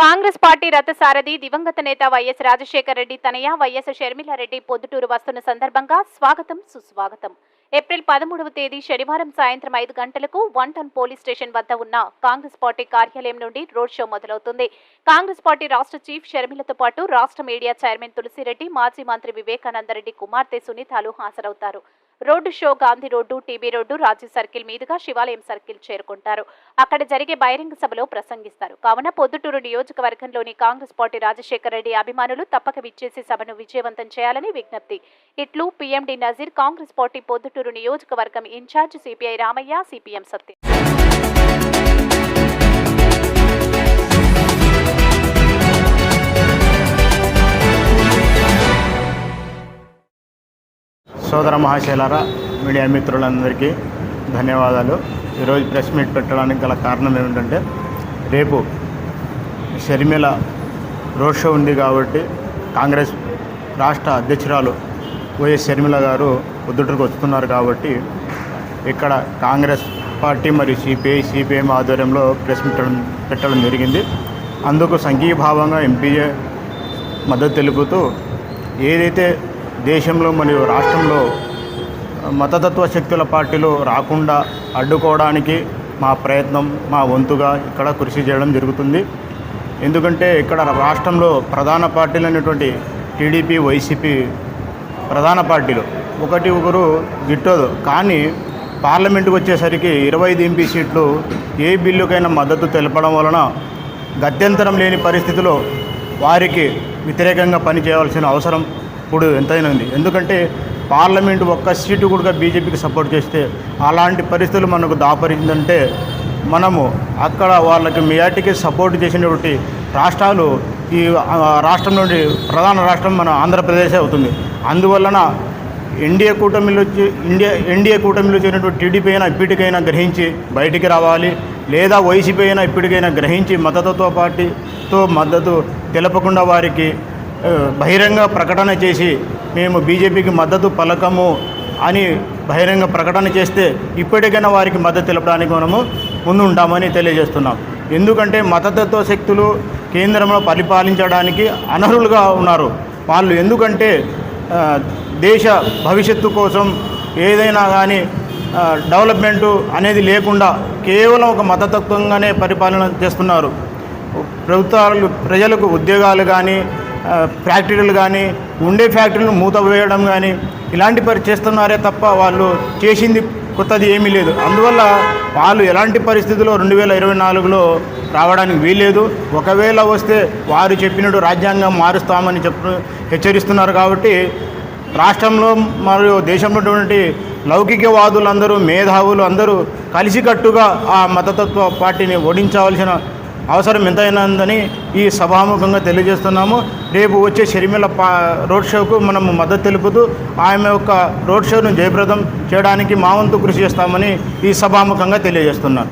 Congress party రథసారథి దివంగత నేత వైఎస్ రాజశేఖర రెడ్డి తనయ వైఎస్ షర్మిలారెడ్డి పొద్దుటూరు వస్తున్న సందర్భంగా స్వాగతం సుస్వాగతం. ఏప్రిల్ పదమూడవ తేదీ శనివారం సాయంత్రం ఐదు గంటలకు వన్ టౌన్ పోలీస్ స్టేషన్ వద్ద ఉన్న కాంగ్రెస్ పార్టీ కార్యాలయం నుండి రోడ్ షో మొదలవుతుంది. కాంగ్రెస్ పార్టీ రాష్ట్ర చీఫ్ షర్మిలతో పాటు రాష్ట్ర మీడియా చైర్మన్ తులసిరెడ్డి మాజీ మంత్రి వివేకానందరెడ్డి కుమార్తె సునీతాలు హాజరవుతారు. Road show Gandhi road TB road Rajiv circle మీదుగా శివాలయం సర్కిల్ చేరుకుంటారు. అక్కడ జరిగే బహిరంగ సభలో ప్రసంగిస్తారు. కావున పొద్దుటూరు నియోజకవర్గంలోని కాంగ్రెస్ పార్టీ రాజశేఖర రెడ్డి అభిమానులు తప్పక విచ్చేసి సభను విజయవంతం చేయాలని విజ్ఞప్తి. ఇట్లు PMD Nazeer Congress party Proddatur నియోజకవర్గం incharge CPI Ramaiah CPM Satyam సోదర మహాశైలారా మీడియా మిత్రులందరికీ ధన్యవాదాలు. ఈరోజు ప్రెస్ మీట్ పెట్టడానికి గల కారణం ఏమిటంటే రేపు షర్మిల రోడ్ షో ఉంది కాబట్టి కాంగ్రెస్ రాష్ట్ర అధ్యక్షురాలు వైఎస్ షర్మిల గారు పొద్దుటకు వస్తున్నారు కాబట్టి ఇక్కడ కాంగ్రెస్ పార్టీ మరియు సిపిఐ సిపిఎం ఆధ్వర్యంలో ప్రెస్ మీట్ పెట్టడం- పెట్టడం జరిగింది. అందుకు సంఘీభావంగా ఎంపీఏ మద్దతు తెలుపుతూ ఏదైతే దేశంలో మరియు రాష్ట్రంలో మతతత్వ శక్తుల పార్టీలు రాకుండా అడ్డుకోవడానికి మా ప్రయత్నం మా వంతుగా ఇక్కడ కృషి చేయడం జరుగుతుంది. ఎందుకంటే ఇక్కడ రాష్ట్రంలో ప్రధాన పార్టీలు అనేటువంటి టీడీపీ వైసీపీ ప్రధాన పార్టీలు. ఒకటి ఒకరు గిట్టదు. కానీ పార్లమెంటుకు వచ్చేసరికి ఇరవై ఐదు ఎంపీ సీట్లు ఏ బిల్లుకైనా మద్దతు తెలపడం వలన గత్యంతరం లేని పరిస్థితిలో వారికి వ్యతిరేకంగా పనిచేయవలసిన అవసరం ఇప్పుడు ఎంతైనా ఉంది. ఎందుకంటే పార్లమెంటు ఒక్క సీటు కూడా బీజేపీకి సపోర్ట్ చేస్తే అలాంటి పరిస్థితులు మనకు దాపరిందంటే మనము అక్కడ వాళ్ళకి మియాటికి సపోర్ట్ చేసినటువంటి రాష్ట్రాలు ఈ రాష్ట్రం నుండి ప్రధాన రాష్ట్రం మన ఆంధ్రప్రదేశ్ అవుతుంది. అందువలన ఎన్డీఏ కూటమిలో వచ్చి ఇండియా ఎన్డీఏ కూటమిలో చేరినటువంటి టీడీపీ అయినా ఇప్పటికైనా గ్రహించి బయటికి రావాలి. లేదా వైసీపీ అయినా ఇప్పటికైనా గ్రహించి మద్దతుతో పార్టీతో మద్దతు తెలపకుండా వారికి బహిరంగ ప్రకటన చేసి మేము బీజేపీకి మద్దతు పలకము అని బహిరంగ ప్రకటన చేస్తే ఇప్పటికైనా వారికి మద్దతు తెలపడానికి మనము ముందు ఉంటామని తెలియజేస్తున్నాం. ఎందుకంటే మతతత్వ శక్తులు కేంద్రంలో పరిపాలించడానికి అనర్హులుగా ఉన్నారు. వాళ్ళు ఎందుకంటే దేశ భవిష్యత్తు కోసం ఏదైనా కానీ డెవలప్మెంటు అనేది లేకుండా కేవలం ఒక మతతత్వంగానే పరిపాలన చేస్తున్నారు. ప్రభుత్వాలు ప్రజలకు ఉద్యోగాలు కానీ ఫ్యాక్టరీలు కానీ ఉండే ఫ్యాక్టరీలు మూత వేయడం కానీ ఇలాంటి పని చేస్తున్నారే తప్ప వాళ్ళు చేసింది కొత్తది ఏమీ లేదు. అందువల్ల వాళ్ళు ఎలాంటి పరిస్థితుల్లో రెండు వేల ఇరవై నాలుగులో రావడానికి వీల్లేదు. ఒకవేళ వస్తే వారు చెప్పినట్టు రాజ్యాంగం మారుస్తామని చెప్పు హెచ్చరిస్తున్నారు కాబట్టి రాష్ట్రంలో మరియు దేశంలో ఉన్నటువంటి లౌకికవాదులందరూ మేధావులు అందరూ కలిసికట్టుగా ఆ మతతత్వ పార్టీని ఓడించవలసిన అవసరం ఎంతైనా ఉందని ఈ సభాముఖంగా తెలియజేస్తున్నాము. రేపు వచ్చే షర్మిల పా రోడ్ షోకు మనము మద్దతు తెలుపుతూ ఆమె యొక్క రోడ్ షోను జయప్రదం చేయడానికి మా వంతు కృషి చేస్తామని ఈ సభాముఖంగా తెలియజేస్తున్నాను.